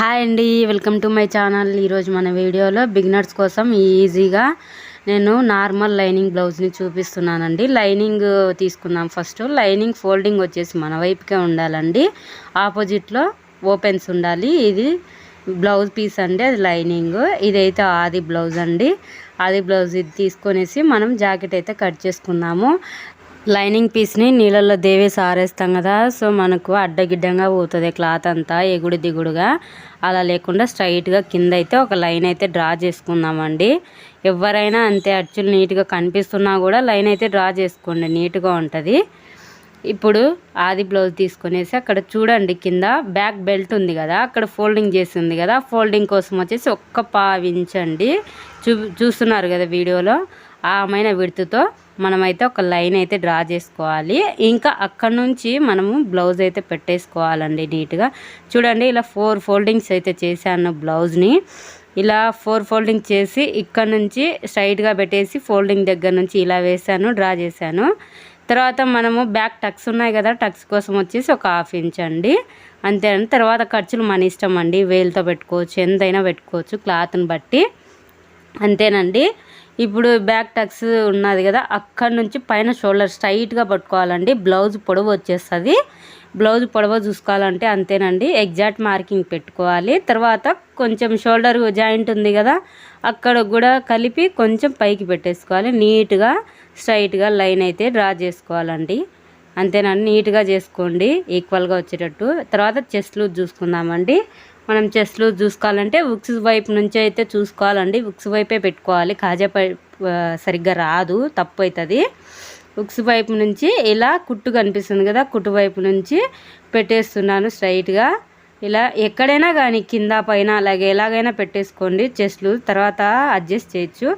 Hi అండి welcome to my channel. ఈరోజు మన వీడియోలో బిగినర్స్ కోసం ఈజీగా నేను నార్మల్ లైనింగ్ బ్లౌజ్ని చూపిస్తున్నానండి. లైనింగ్ తీసుకుందాం ఫస్ట్. లైనింగ్ ఫోల్డింగ్ వచ్చేసి మన వైపుకే ఉండాలండి. ఆపోజిట్లో ఓపెన్స్ ఉండాలి. ఇది బ్లౌజ్ పీస్ అండి అది లైనింగ్. ఇదైతే ఆది బ్లౌజ్ అండి. ఆది బ్లౌజ్ ఇది తీసుకొనేసి మనం జాకెట్ అయితే కట్ చేసుకుందాము. లైనింగ్ పీస్ని నీళ్ళల్లో దేవేసి ఆరేస్తాం కదా. సో మనకు అడ్డగిడ్డంగా పోతుంది క్లాత్ అంతా ఎగుడు దిగుడుగా. అలా లేకుండా స్ట్రైట్గా కింద అయితే ఒక లైన్ అయితే డ్రా చేసుకుందామండి. ఎవరైనా అంతే అచ్చులు నీట్గా కనిపిస్తున్నా కూడా లైన్ అయితే డ్రా చేసుకోండి నీట్గా ఉంటుంది. ఇప్పుడు ఆది బ్లౌజ్ తీసుకునేసి అక్కడ చూడండి కింద బ్యాక్ బెల్ట్ ఉంది కదా అక్కడ ఫోల్డింగ్ చేసి ఉంది కదా ఫోల్డింగ్ కోసం వచ్చేసి ఒక్క పావించండి. చూ చూస్తున్నారు కదా వీడియోలో ఆ అమ్మైన విడుతుతో. మనమైతే ఒక లైన్ అయితే డ్రా చేసుకోవాలి. ఇంకా అక్కడ నుంచి మనము బ్లౌజ్ అయితే పెట్టేసుకోవాలండి నీట్గా. చూడండి ఇలా ఫోర్ ఫోల్డింగ్స్ అయితే చేశాను బ్లౌజ్ని. ఇలా ఫోర్ ఫోల్డింగ్ చేసి ఇక్కడ నుంచి స్ట్రైట్గా పెట్టేసి ఫోల్డింగ్ దగ్గర నుంచి ఇలా వేసాను డ్రా చేశాను. తర్వాత మనము బ్యాక్ టక్స్ ఉన్నాయి కదా టక్స్ కోసం వచ్చేసి ఒక హాఫ్ ఇంచ్ అండి. అంతే తర్వాత ఖర్చులు మన ఇష్టం అండి. వేలుతో పెట్టుకోవచ్చు ఎంతైనా పెట్టుకోవచ్చు క్లాత్ని బట్టి. అంతేనండి. ఇప్పుడు బ్యాక్ టక్స్ ఉన్నది కదా అక్కడ నుంచి పైన షోల్డర్ స్ట్రైట్గా పట్టుకోవాలండి. బ్లౌజ్ పొడవు వచ్చేస్తుంది. బ్లౌజ్ పొడవ చూసుకోవాలంటే అంతేనండి. ఎగ్జాక్ట్ మార్కింగ్ పెట్టుకోవాలి. తర్వాత కొంచెం షోల్డర్ జాయింట్ ఉంది కదా అక్కడ కూడా కలిపి కొంచెం పైకి పెట్టేసుకోవాలి. నీట్గా స్ట్రైట్గా లైన్ అయితే డ్రా చేసుకోవాలండి. అంతేనండి నీట్గా చేసుకోండి. ఈక్వల్గా వచ్చేటట్టు. తర్వాత చెస్ట్ లూజ్ చూసుకుందామండి. మనం చెస్లో చూసుకోవాలంటే ఉక్స్ వైపు నుంచి అయితే చూసుకోవాలండి. ఉక్స్ వైపే పెట్టుకోవాలి. కాజా సరిగ్గా రాదు. తప్పు అవుతుంది ఉక్స్ వైపు నుంచి ఇలా కుట్టు కనిపిస్తుంది కదా కుట్టు వైపు నుంచి పెట్టేస్తున్నాను స్ట్రైట్గా ఇలా ఎక్కడైనా కానీ కింద పైన అలాగే ఎలాగైనా పెట్టేసుకోండి చెస్లు తర్వాత అడ్జస్ట్ చేయొచ్చు.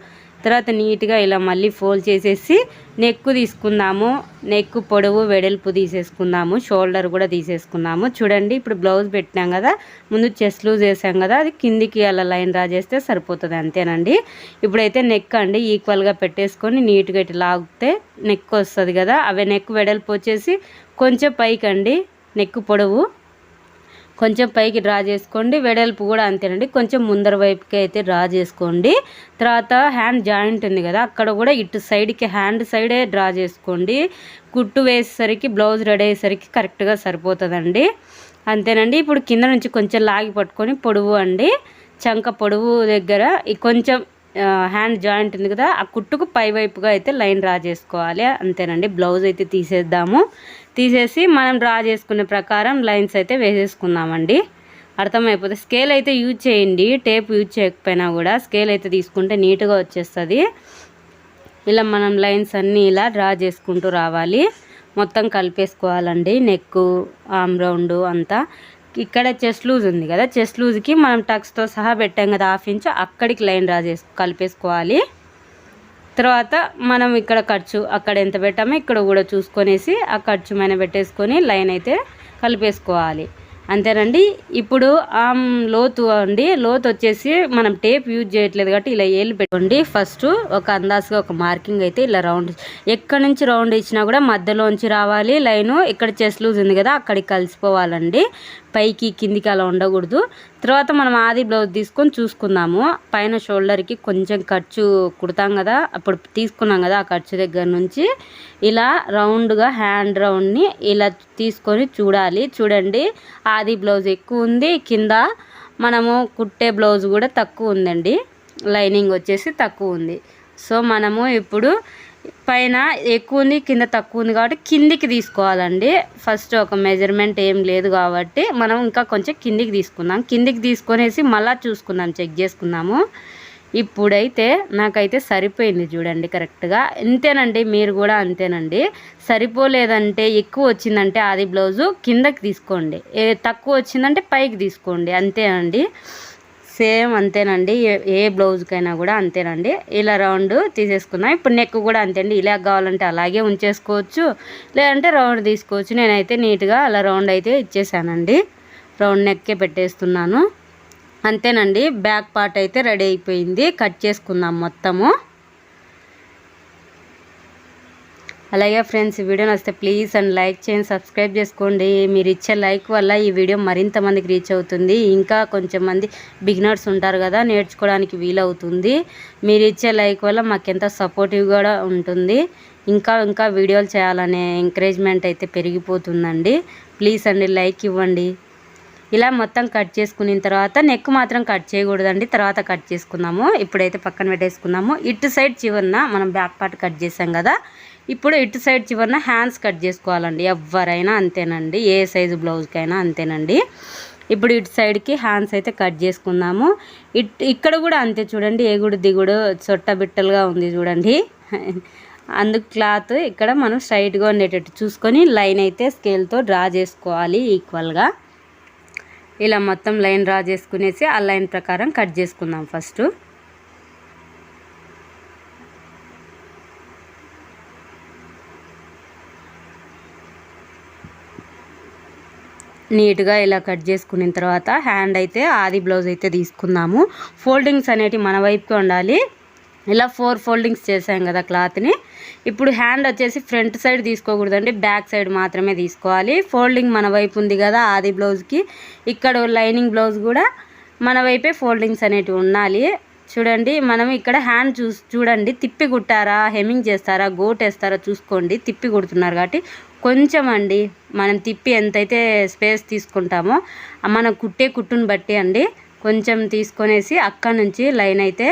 తర్వాత నీట్గా ఇలా మళ్ళీ ఫోల్డ్ చేసేసి నెక్కు తీసుకుందాము. నెక్ పొడవు వెడల్పు తీసేసుకుందాము. షోల్డర్ కూడా తీసేసుకుందాము చూడండి ఇప్పుడు బ్లౌజ్ పెట్టినాం కదా. ముందు చెస్ట్ లూజ్ వేసాం కదా. అది కిందికి అలా లైన్ డ్రా చేస్తే సరిపోతుంది అంతేనండి. ఇప్పుడైతే నెక్ అండి ఈక్వల్గా పెట్టేసుకొని నీట్గా ఇట్లా లాగితే నెక్ వస్తుంది కదా. అవి నెక్ వెడల్పు వచ్చేసి కొంచెం పైకి అండి నెక్ పొడవు. కొంచెం పైకి డ్రా చేసుకోండి. వెడల్పు కూడా అంతేనండి. కొంచెం ముందర వైపుకి అయితే డ్రా చేసుకోండి. తర్వాత హ్యాండ్ జాయింట్ ఉంది కదా అక్కడ కూడా ఇటు సైడ్కి హ్యాండ్ సైడే డ్రా చేసుకోండి. కుట్టు వేసేసరికి బ్లౌజ్ రెడీ అయ్యేసరికి కరెక్ట్గా సరిపోతుందండి. అంతేనండి. ఇప్పుడు కింద నుంచి కొంచెం లాగి పట్టుకొని పొడవు అండి. చంక పొడవు దగ్గర కొంచెం హ్యాండ్ జాయింట్ ఉంది కదా ఆ కుట్టుకు పై వైపుగా అయితే లైన్ డ్రా చేసుకోవాలి. అంతేనండి బ్లౌజ్ అయితే తీసేద్దాము. తీసేసి మనం డ్రా చేసుకునే ప్రకారం లైన్స్ అయితే వేసేసుకుందామండి. అర్థమైపోతే స్కేల్ అయితే యూజ్ చేయండి టేప్ యూజ్ చేయకపోయినా కూడా స్కేల్ అయితే తీసుకుంటే నీట్గా వచ్చేస్తుంది. ఇలా మనం లైన్స్ అన్నీ ఇలా డ్రా చేసుకుంటూ రావాలి. మొత్తం కలిపేసుకోవాలండి నెక్ ఆమ్ రౌండ్ అంతా. ఇక్కడ చెస్ట్ లూజ్ ఉంది కదా చెస్ట్ లూజ్కి మనం టక్స్తో సహా పెట్టాం కదా హాఫ్ ఇంచ్. అక్కడికి లైన్ డ్రా చేసు కలిపేసుకోవాలి. తర్వాత మనం ఇక్కడ ఖర్చు అక్కడ ఎంత పెట్టామో ఇక్కడ కూడా చూసుకొనేసి ఆ ఖర్చు మైన పెట్టేసుకొని లైన్ అయితే కలిపేసుకోవాలి. అంతేనండి. ఇప్పుడు ఆ లోతు అండి. లోతు వచ్చేసి మనం టేప్ యూజ్ చేయట్లేదు కాబట్టి ఇలా ఏళ్ళు పెట్టుకోండి. ఫస్ట్ ఒక అందాజుగా ఒక మార్కింగ్ అయితే ఇలా రౌండ్ ఎక్కడి నుంచి రౌండ్ ఇచ్చినా కూడా మధ్యలోంచి రావాలి. లైను ఇక్కడ చెస్ లూజ్ ఉంది కదా అక్కడికి కలిసిపోవాలండి. పైకి కిందికి అలా ఉండకూడదు. తర్వాత మనం ఆది బ్లౌజ్ తీసుకొని చూసుకుందాము. పైన షోల్డర్కి కొంచెం ఖర్చు కుడతాం కదా. అప్పుడు తీసుకున్నాం కదా ఆ ఖర్చు దగ్గర నుంచి. ఇలా రౌండ్గా హ్యాండ్ రౌండ్ని ఇలా తీసుకొని చూడాలి. చూడండి ఆది బ్లౌజ్ ఎక్కువ ఉంది. కింద మనము కుట్టే బ్లౌజ్ కూడా తక్కువ ఉందండి. లైనింగ్ వచ్చేసి తక్కువ ఉంది. సో మనము ఇప్పుడు పైన ఎక్కువ ఉంది కింద తక్కువ ఉంది కాబట్టి కిందికి తీసుకోవాలండి. ఫస్ట్ ఒక మెజర్మెంట్ ఏం లేదు కాబట్టి మనం ఇంకా కొంచెం కిందికి తీసుకుందాం. కిందికి తీసుకునేసి మళ్ళీ చూసుకుందాం చెక్ చేసుకుందాము. ఇప్పుడైతే నాకైతే సరిపోయింది చూడండి కరెక్ట్గా. ఇంతేనండి మీరు కూడా అంతేనండి. సరిపోలేదంటే ఎక్కువ వచ్చిందంటే అది బ్లౌజు కిందకి తీసుకోండి. ఏ తక్కువ వచ్చిందంటే పైకి తీసుకోండి అంతేనండి. సేమ్ అంతేనండి. ఏ బ్లౌజ్కైనా కూడా అంతేనండి. ఇలా రౌండ్ తీసేసుకున్నాం ఇప్పుడు నెక్ కూడా అంతే అండి. ఇలా కావాలంటే అలాగే ఉంచేసుకోవచ్చు లేదంటే రౌండ్ తీసుకోవచ్చు. నేనైతే నీట్గా అలా రౌండ్ అయితే ఇచ్చేసానండి. రౌండ్ నెక్కే పెట్టేస్తున్నాను. అంతేనండి. బ్యాక్ పార్ట్ అయితే రెడీ అయిపోయింది. కట్ చేసుకుందాం మొత్తము. అలాగే ఫ్రెండ్స్ ఈ వీడియో నచ్చితే ప్లీజ్ అండ్ లైక్ చేయండి సబ్స్క్రైబ్ చేసుకోండి. మీరు ఇచ్చే లైక్ వల్ల ఈ వీడియో మరింత మందికి రీచ్ అవుతుంది. ఇంకా కొంచెం మంది బిగినర్స్ ఉంటారు కదా నేర్చుకోవడానికి వీలవుతుంది. మీరు ఇచ్చే లైక్ వల్ల మాకు ఎంత సపోర్టివ్ కూడా ఉంటుంది. ఇంకా ఇంకా వీడియోలు చేయాలనే ఎంకరేజ్మెంట్ అయితే పెరిగిపోతుందండి. ప్లీజ్ అండి లైక్ ఇవ్వండి. ఇలా మొత్తం కట్ చేసుకున్న తర్వాత నెక్ మాత్రం కట్ చేయకూడదండి. తర్వాత కట్ చేసుకుందాము. ఇప్పుడైతే పక్కన పెట్టేసుకుందాము. ఇటు సైడ్ చివరిన మనం బ్యాక్ పార్ట్ కట్ చేసాం కదా ఇప్పుడు ఇటు సైడ్ చివరిన హ్యాండ్స్ కట్ చేసుకోవాలండి. ఎవరైనా అంతేనండి. ఏ సైజు బ్లౌజ్కైనా అంతేనండి. ఇప్పుడు ఇటు సైడ్కి హ్యాండ్స్ అయితే కట్ చేసుకుందాము. ఇట్ ఇక్కడ కూడా అంతే చూడండి. ఎగుడు దిగుడు చొట్ట బిట్టలుగా ఉంది చూడండి. అందుకు క్లాత్ ఇక్కడ మనం స్ట్రైట్గా ఉండేటట్టు చూసుకొని లైన్ అయితే స్కేల్తో డ్రా చేసుకోవాలి ఈక్వల్గా. ఇలా మొత్తం లైన్ డ్రా చేసుకునేసి ఆ లైన్ ప్రకారం కట్ చేసుకుందాం ఫస్ట్. నీట్గా ఇలా కట్ చేసుకున్న తర్వాత హ్యాండ్ అయితే ఆది బ్లౌజ్ అయితే తీసుకుందాము. ఫోల్డింగ్స్ అనేటివి మన వైపుకి ఉండాలి. ఇలా ఫోర్ ఫోల్డింగ్స్ చేసాం కదా క్లాత్ని. ఇప్పుడు హ్యాండ్ వచ్చేసి ఫ్రంట్ సైడ్ తీసుకోకూడదండి. బ్యాక్ సైడ్ మాత్రమే తీసుకోవాలి. ఫోల్డింగ్ మన వైపు ఉంది కదా ఆది బ్లౌజ్కి. ఇక్కడ లైనింగ్ బ్లౌజ్ కూడా మన వైపే ఫోల్డింగ్స్ అనేటివి ఉండాలి. చూడండి మనం ఇక్కడ హ్యాండ్ చూ చూడండి తిప్పి కుట్టారా హెమ్మింగ్ చేస్తారా గోట్ వేస్తారా చూసుకోండి. తిప్పి కుడుతున్నారు కాబట్టి కొంచెం అండి మనం తిప్పి ఎంతైతే స్పేస్ తీసుకుంటామో మనం కుట్టే కుట్టుని బట్టి అండి కొంచెం తీసుకొనేసి అక్కడ నుంచి లైన్ అయితే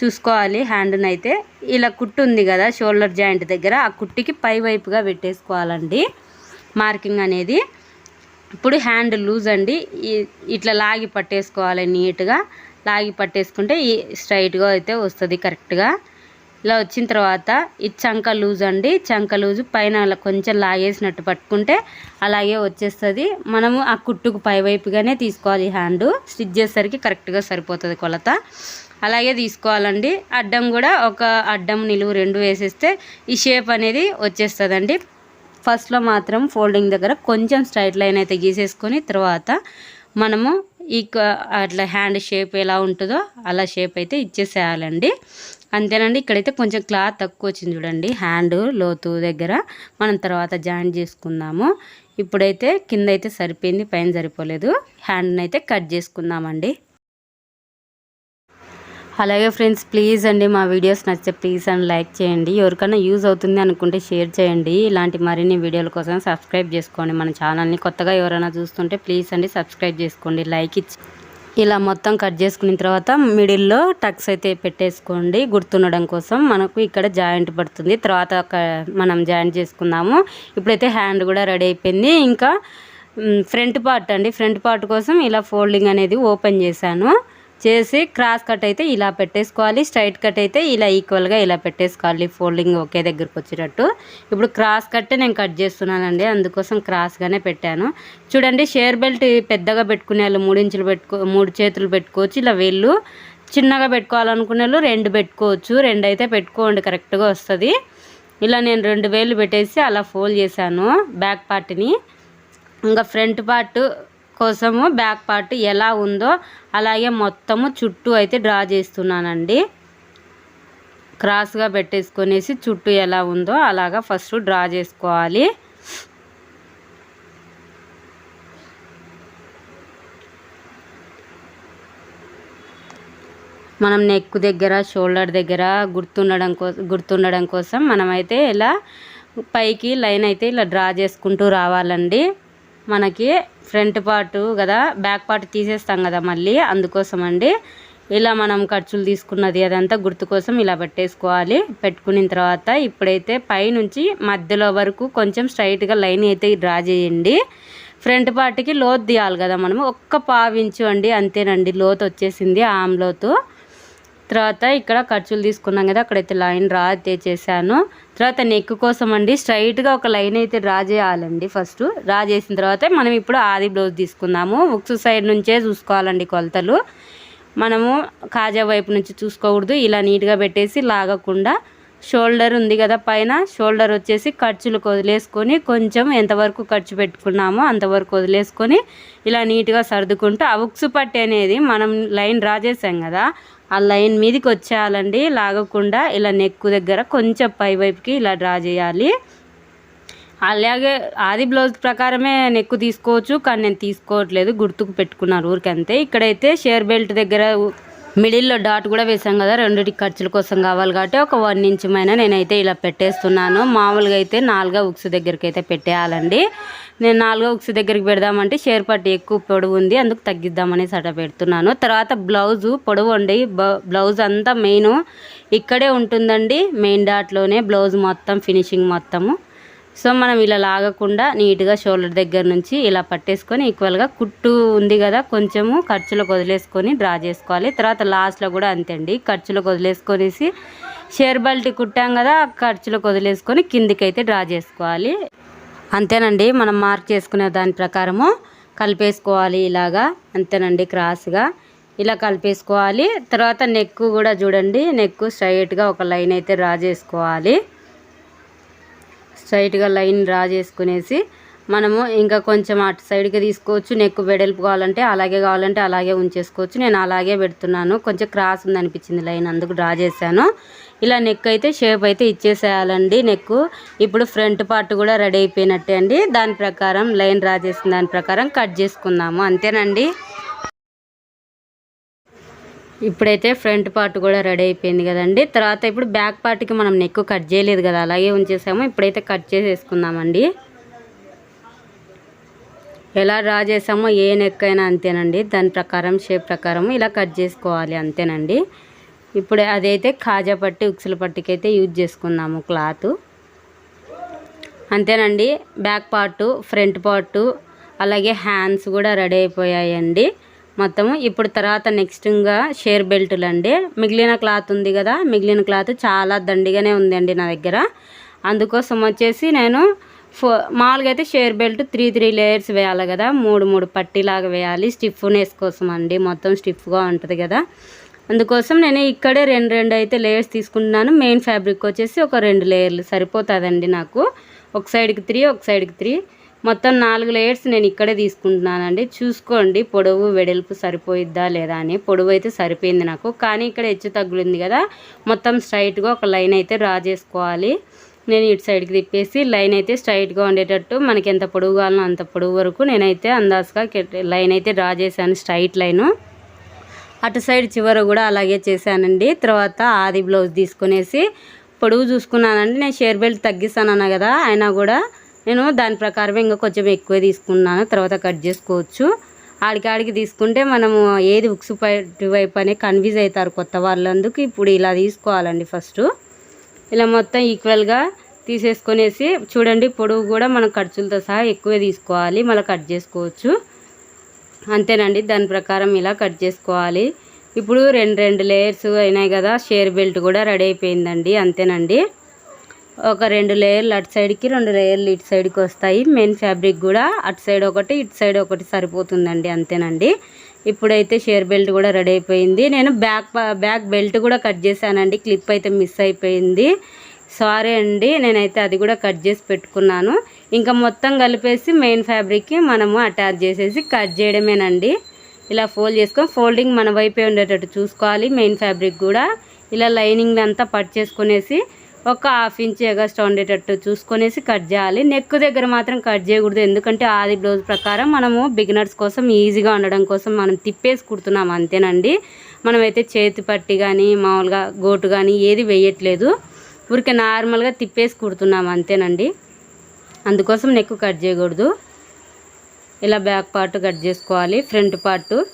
చూసుకోవాలి. హ్యాండ్ని అయితే ఇలా కుట్టు ఉంది కదా షోల్డర్ జాయింట్ దగ్గర ఆ కుట్టికి పై వైపుగా పెట్టేసుకోవాలండి. మార్కింగ్ అనేది ఇప్పుడు హ్యాండ్ లూజ్ అండి. ఇట్లా లాగి పట్టేసుకోవాలి నీట్గా. లాగి పట్టేసుకుంటే ఈ స్ట్రైట్గా అయితే వస్తుంది కరెక్ట్గా. ఇలా వచ్చిన తర్వాత ఈ చంక లూజ్ అండి. చంక లూజు పైన అలా కొంచెం లాగేసినట్టు పట్టుకుంటే అలాగే వచ్చేస్తుంది. మనము ఆ కుట్టుకు పై వైపుగానే తీసుకోవాలి హ్యాండ్. స్టిచ్ చేసేసరికి కరెక్ట్గా సరిపోతుంది కొలత. అలాగే తీసుకోవాలండి. అడ్డం కూడా ఒక అడ్డం నిలువు రెండు వేసేస్తే ఈ షేప్ అనేది వచ్చేస్తుందండి. ఫస్ట్లో మాత్రం ఫోల్డింగ్ దగ్గర కొంచెం స్ట్రైట్ లైన్ అయితే గీసేసుకొని తర్వాత మనము ఈ అట్లా హ్యాండ్ షేప్ ఎలా ఉంటుందో అలా షేప్ అయితే ఇచ్చేసేయాలండి. అంతేనండి. ఇక్కడైతే కొంచెం క్లాత్ తక్కువ వచ్చింది చూడండి. హ్యాండ్ లోతు దగ్గర మనం తర్వాత జాయిన్ చేసుకుందాము. ఇప్పుడైతే కింద అయితే సరిపోయింది పైన సరిపోలేదు. హ్యాండ్ని అయితే కట్ చేసుకుందామండి. అలాగే ఫ్రెండ్స్ ప్లీజ్ అండి మా వీడియోస్ నచ్చితే ప్లీజ్ అండ్ లైక్ చేయండి. ఎవరికైనా యూజ్ అవుతుంది అనుకుంటే షేర్ చేయండి. ఇలాంటి మరిన్ని వీడియోల కోసం సబ్స్క్రైబ్ చేసుకోండి. మన ఛానల్ని కొత్తగా ఎవరైనా చూస్తుంటే ప్లీజ్ అండి సబ్స్క్రైబ్ చేసుకోండి. లైక్ ఇచ్చి ఇలా మొత్తం కట్ చేసుకున్న తర్వాత మిడిల్లో టక్స్ అయితే పెట్టేసుకోండి. గుర్తుండడం కోసం మనకు ఇక్కడ జాయింట్ పడుతుంది. తర్వాత మనం జాయింట్ చేసుకుందాము. ఇప్పుడైతే హ్యాండ్ కూడా రెడీ అయిపోయింది. ఇంకా ఫ్రంట్ పార్ట్ అండి. ఫ్రంట్ పార్ట్ కోసం ఇలా ఫోల్డింగ్ అనేది ఓపెన్ చేశాను. చేసి క్రాస్ కట్ అయితే ఇలా పెట్టేసుకోవాలి స్ట్రైట్ కట్ అయితే ఇలా ఈక్వల్గా ఇలా పెట్టేసుకోవాలి. ఫోల్డింగ్ ఒకే దగ్గరకు వచ్చేటట్టు. ఇప్పుడు క్రాస్ కట్టే నేను కట్ చేస్తున్నానండి అందుకోసం క్రాస్గానే పెట్టాను. చూడండి షేర్ బెల్ట్ పెద్దగా పెట్టుకునే వాళ్ళు మూడు ఇంచులు పెట్టుకో మూడు చేతులు పెట్టుకోవచ్చు. ఇలా వేళ్ళు చిన్నగా పెట్టుకోవాలనుకునే వాళ్ళు రెండు పెట్టుకోవచ్చు. రెండు అయితే పెట్టుకోండి కరెక్ట్గా వస్తుంది. ఇలా నేను రెండు వేలు పెట్టేసి అలా ఫోల్డ్ చేశాను బ్యాక్ పార్ట్ని. ఇంకా ఫ్రంట్ పార్ట్ కోసము బ్యాక్ పార్ట్ ఎలా ఉందో అలాగే మొత్తము చుట్టూ అయితే డ్రా చేస్తున్నానండి. క్రాస్గా పెట్టేసుకొనేసి చుట్టూ ఎలా ఉందో అలాగా ఫస్ట్ డ్రా చేసుకోవాలి. మనం నెక్ దగ్గర షోల్డర్ దగ్గర గుర్తుండడం కోసం గుర్తుండడం కోసం మనమైతే ఇలా పైకి లైన్ అయితే ఇలా డ్రా చేసుకుంటూ రావాలండి. మనకి ఫ్రంట్ పార్ట్ కదా బ్యాక్ పార్ట్ తీసేస్తాం కదా మళ్ళీ. అందుకోసం అండి ఇలా మనం ఖర్చులు తీసుకున్నది అదంతా గుర్తు కోసం ఇలా పెట్టేసుకోవాలి. పెట్టుకున్న తర్వాత ఇప్పుడైతే పైనుంచి మధ్యలో వరకు కొంచెం స్ట్రైట్గా లైన్ అయితే డ్రా చేయండి. ఫ్రంట్ పార్ట్కి లోతు తీయాలి కదా మనము. ఒక్క పావించు అండి అంతేనండి. లోతు వచ్చేసింది ఆమ్ లోతు. తర్వాత ఇక్కడ ఖర్చులు తీసుకున్నాం కదా అక్కడైతే లైన్ డ్రా అయితే చేశాను. తర్వాత నెక్ కోసం అండి స్ట్రైట్గా ఒక లైన్ అయితే డ్రా చేయాలండి ఫస్ట్ డ్రా చేసిన తర్వాత మనం ఇప్పుడు ఆది బ్లౌజ్ తీసుకుందాము. ఉక్స్ సైడ్ నుంచే చూసుకోవాలండి కొలతలు. మనము కాజా వైపు నుంచి చూసుకోకూడదు ఇలా నీట్గా పెట్టేసి లాగకుండా షోల్డర్ ఉంది కదా పైన షోల్డర్ వచ్చేసి ఖర్చులు వదిలేసుకొని కొంచెం ఎంతవరకు ఖర్చు పెట్టుకున్నామో అంతవరకు వదిలేసుకొని ఇలా నీట్గా సర్దుకుంటూ ఆ ఉక్సు పట్టి అనేది మనం లైన్ డ్రా చేసాం కదా ఆ లైన్ మీదకి వచ్చేయాలండి. లాగకుండా ఇలా నెక్కు దగ్గర కొంచెం పై వైపుకి ఇలా డ్రా చేయాలి. అలాగే ఆది బ్లౌజ్ ప్రకారమే నెక్కు తీసుకోవచ్చు కానీ నేను తీసుకోవట్లేదు. గుర్తుకు పెట్టుకున్నారు ఊరికంతే. ఇక్కడైతే షేర్ బెల్ట్ దగ్గర మిడిల్లో డాట్ కూడా వేసాం కదా రెండింటి ఖర్చుల కోసం కావాలి కాబట్టి ఒక వన్ ఇంచ్ పైన నేనైతే ఇలా పెట్టేస్తున్నాను. మామూలుగా అయితే నాలుగో ఉక్స్ దగ్గరికి అయితే పెట్టేయాలండి. నేను నాలుగో ఉక్స్ దగ్గరికి పెడదామంటే షేర్ పట్టి ఎక్కువ పొడవు ఉంది అందుకు తగ్గిద్దామనేసి అట్లా పెడుతున్నాను. తర్వాత బ్లౌజు పొడవు ఉండి బ్లౌజ్ అంతా మెయిన్ ఇక్కడే ఉంటుందండి మెయిన్ డాట్లోనే బ్లౌజ్ మొత్తం ఫినిషింగ్ మొత్తము. సో మనం ఇలా లాగకుండా నీట్గా షోల్డర్ దగ్గర నుంచి ఇలా పట్టేసుకొని ఈక్వల్గా కుట్టు ఉంది కదా కొంచెము ఖర్చులకు వదిలేసుకొని డ్రా చేసుకోవాలి. తర్వాత లాస్ట్లో కూడా అంతే అండి. ఖర్చులకు వదిలేసుకొనేసి షేర్ బల్టీ కుట్టాం కదా ఖర్చులకు వదిలేసుకొని కిందికైతే డ్రా చేసుకోవాలి. అంతేనండి మనం మార్క్ చేసుకునే దాని ప్రకారము కలిపేసుకోవాలి ఇలాగా. అంతేనండి క్రాస్గా ఇలా కలిపేసుకోవాలి. తర్వాత నెక్ కూడా చూడండి నెక్ స్ట్రైట్గా ఒక లైన్ అయితే డ్రా చేసుకోవాలి. స్ట్రైట్గా లైన్ డ్రా చేసుకునేసి మనము ఇంకా కొంచెం అటు సైడ్కి తీసుకోవచ్చు. నెక్ వెడల్పు కావాలంటే అలాగే కావాలంటే అలాగే ఉంచేసుకోవచ్చు. నేను అలాగే పెడుతున్నాను. కొంచెం క్రాస్ ఉంది అనిపించింది లైన్ అందుకు డ్రా చేశాను. ఇలా నెక్ అయితే షేప్ అయితే ఇచ్చేసేయాలండి. నెక్ ఇప్పుడు ఫ్రంట్ పార్ట్ కూడా రెడీ అయిపోయినట్టే అండి. దాని ప్రకారం లైన్ డ్రా చేసిన దాని ప్రకారం కట్ చేసుకుందాము. అంతేనండి? ఇప్పుడైతే ఫ్రంట్ పార్ట్ కూడా రెడీ అయిపోయింది కదండి. తర్వాత ఇప్పుడు బ్యాక్ పార్ట్కి మనం నెక్ కట్ చేయలేదు కదా అలాగే ఉంచేసాము. ఇప్పుడైతే కట్ చేసేసుకుందామండి. ఎలా డ్రా చేసామో ఏ నెక్ అయినా అంతేనండి. దాని ప్రకారం షేప్ ప్రకారం ఇలా కట్ చేసుకోవాలి అంతేనండి. ఇప్పుడు అదైతే కాజా పట్టి ఉక్సుల పట్టికి అయితే యూజ్ చేసుకుందాము క్లాత్. అంతేనండి. బ్యాక్ పార్టు ఫ్రంట్ పార్టు అలాగే హ్యాండ్స్ కూడా రెడీ అయిపోయాయండి. మొత్తము. ఇప్పుడు తర్వాత నెక్స్ట్ ఇంకా షేర్ బెల్టులు అండి. మిగిలిన క్లాత్ ఉంది కదా మిగిలిన క్లాత్ చాలా దండిగానే ఉందండి నా దగ్గర. అందుకోసం వచ్చేసి నేను ఫో మామూలుగా అయితే షేర్ బెల్ట్ త్రీ త్రీ లేయర్స్ వేయాలి కదా. మూడు మూడు పట్టీలాగా వేయాలి. స్టిఫ్నెస్ కోసం అండి. మొత్తం స్టిఫ్గా ఉంటుంది కదా. అందుకోసం నేను ఇక్కడే రెండు రెండు అయితే లేయర్స్ తీసుకుంటున్నాను. మెయిన్ ఫ్యాబ్రిక్ వచ్చేసి ఒక రెండు లేయర్లు సరిపోతుందండి నాకు. ఒక సైడ్కి త్రీ ఒక సైడ్కి త్రీ మొత్తం నాలుగు లేయర్స్ నేను ఇక్కడే తీసుకుంటున్నానండి. చూసుకోండి పొడవు వెడల్పు సరిపోయిద్దా లేదా అని. పొడవు అయితే సరిపోయింది నాకు. కానీ ఇక్కడ హెచ్చు తగ్గులుంది కదా. మొత్తం స్ట్రైట్గా ఒక లైన్ అయితే డ్రా చేసుకోవాలి. నేను ఇటు సైడ్కి తిప్పేసి లైన్ అయితే స్ట్రైట్గా ఉండేటట్టు మనకి ఎంత పొడవు కావాలో అంత పొడవు వరకు నేనైతే అందాజుగా లైన్ అయితే డ్రా చేశాను స్ట్రైట్ లైను అటు సైడ్ చివర కూడా అలాగే చేశానండి. తర్వాత ఆది బ్లౌజ్ తీసుకునేసి పొడవు చూసుకున్నానండి. నేను షేర్ బెల్ట్ తగ్గిస్తానన్నా కదా అయినా కూడా నేను దాని ప్రకారం ఇంకా కొంచెం ఎక్కువ తీసుకున్నాను. తర్వాత కట్ చేసుకోవచ్చు. ఆడికాడికి తీసుకుంటే మనము ఏది ఉక్సు వైపు అనే కన్ఫ్యూజ్ అవుతారు కొత్త వాళ్ళందుకు. ఇప్పుడు ఇలా తీసుకోవాలండి ఫస్ట్. ఇలా మొత్తం ఈక్వల్గా తీసేసుకొనేసి చూడండి పొడవు కూడా మనం ఖర్చులతో సహా ఎక్కువే తీసుకోవాలి. మళ్ళీ కట్ చేసుకోవచ్చు. అంతేనండి దాని ప్రకారం ఇలా కట్ చేసుకోవాలి. ఇప్పుడు రెండు రెండు లేయర్స్ అయినాయి కదా షేర్ బెల్ట్ కూడా రెడీ అయిపోయిందండి. అంతేనండి. ఒక రెండు లేయర్లు అటు సైడ్కి రెండు లేయర్లు ఇటు సైడ్కి వస్తాయి. మెయిన్ ఫ్యాబ్రిక్ కూడా అటు సైడ్ ఒకటి ఇటు సైడ్ ఒకటి సరిపోతుందండి అంతేనండి. ఇప్పుడైతే షేర్ బెల్ట్ కూడా రెడీ అయిపోయింది. నేను బ్యాక్ బ్యాక్ బెల్ట్ కూడా కట్ చేశానండి. క్లిప్ అయితే మిస్ అయిపోయింది. సారీ అండి నేనైతే అది కూడా కట్ చేసి పెట్టుకున్నాను. ఇంకా మొత్తం కలిపేసి మెయిన్ ఫ్యాబ్రిక్కి మనము అటాచ్ చేసేసి కట్ చేయడమేనండి. ఇలా ఫోల్డ్ చేసుకొని ఫోల్డింగ్ మన వైపే ఉండేటట్టు చూసుకోవాలి మెయిన్ ఫ్యాబ్రిక్ కూడా. ఇలా లైనింగ్ అంతా పట్ చేసుకునేసి ఒక హాఫ్ ఇంచ్ ఎగస్ట్రా ఉండేటట్టు చూసుకొనేసి కట్ చేయాలి. నెక్ దగ్గర మాత్రం కట్ చేయకూడదు. ఎందుకంటే ఆది బ్లౌజ్ ప్రకారం మనము బిగినర్స్ కోసం ఈజీగా ఉండడం కోసం మనం తిప్పేసి కుడుతున్నాం. అంతేనండి. మనమైతే చేతి పట్టి కానీ మామూలుగా గోటు కానీ ఏది వేయట్లేదు. ఊరికే నార్మల్గా తిప్పేసి కుడుతున్నాం. అంతేనండి. అందుకోసం నెక్ కట్ చేయకూడదు. ఇలా బ్యాక్ పార్ట్ కట్ చేసుకోవాలి. ఫ్రంట్ పార్టు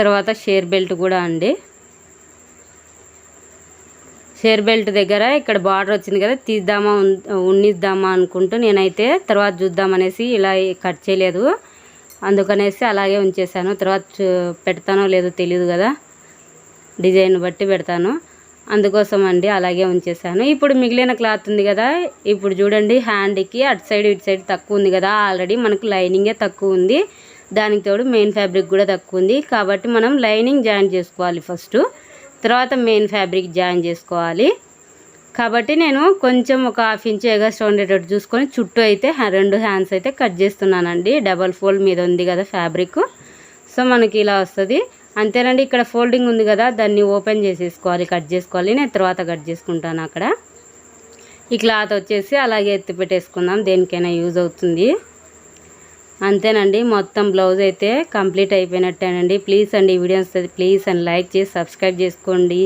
తర్వాత షేర్ బెల్ట్ కూడా అండి. షేర్ బెల్ట్ దగ్గర ఇక్కడ బార్డర్ వచ్చింది కదా తీద్దామా ఉన్నిద్దామా అనుకుంటూ నేనైతే తర్వాత చూద్దామనేసి ఇలా కట్ చేయలేదు. అందుకనేసి అలాగే ఉంచేసాను తర్వాత పెడతానో లేదో తెలియదు కదా డిజైన్ బట్టి పెడతాను. అందుకోసం అండి అలాగే ఉంచేసాను ఇప్పుడు మిగిలిన క్లాత్ ఉంది కదా ఇప్పుడు చూడండి హ్యాండ్కి అటు సైడ్ ఇటు సైడ్ తక్కువ ఉంది కదా ఆల్రెడీ మనకు లైనింగే తక్కువ ఉంది. దానికి తోడు మెయిన్ ఫ్యాబ్రిక్ కూడా తక్కువ ఉంది. కాబట్టి మనం లైనింగ్ జాయిన్ చేసుకోవాలి ఫస్ట్ తర్వాత మెయిన్ ఫ్యాబ్రిక్ జాయిన్ చేసుకోవాలి. కాబట్టి నేను కొంచెం ఒక హాఫ్ ఇంచ్ ఎగస్ట్రా ఉండేటట్టు చూసుకొని చుట్టూ అయితే రెండు హ్యాండ్స్ అయితే కట్ చేస్తున్నానండి. డబల్ ఫోల్డ్ మీద ఉంది కదా ఫ్యాబ్రిక్ సో మనకి ఇలా వస్తుంది. అంతేనండి ఇక్కడ ఫోల్డింగ్ ఉంది కదా దాన్ని ఓపెన్ చేసేసుకోవాలి కట్ చేసుకోవాలి. నేను తర్వాత కట్ చేసుకుంటాను అక్కడ. ఈ క్లాత్ వచ్చేసి అలాగే ఎత్తి పెట్టేసుకుందాం. దేనికైనా యూజ్ అవుతుంది. అంతేనండి మొత్తం బ్లౌజ్ అయితే కంప్లీట్ అయిపోయినట్టేనండి. ప్లీజ్ అండి ఈ వీడియో వస్తుంది ప్లీజ్ అండ్ లైక్ చేసి సబ్స్క్రైబ్ చేసుకోండి.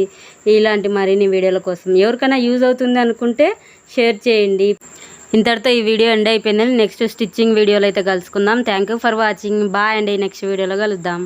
ఇలాంటి మరిన్ని వీడియోల కోసం ఎవరికైనా యూజ్ అవుతుంది అనుకుంటే షేర్ చేయండి. ఇంతటితో ఈ వీడియో ఎండ్ అయిపోయిందని నెక్స్ట్ స్టిచ్చింగ్ వీడియోలో అయితే కలుసుకుందాం. Thank you for watching. Bye అండి. నెక్స్ట్ వీడియోలో కలుద్దాం.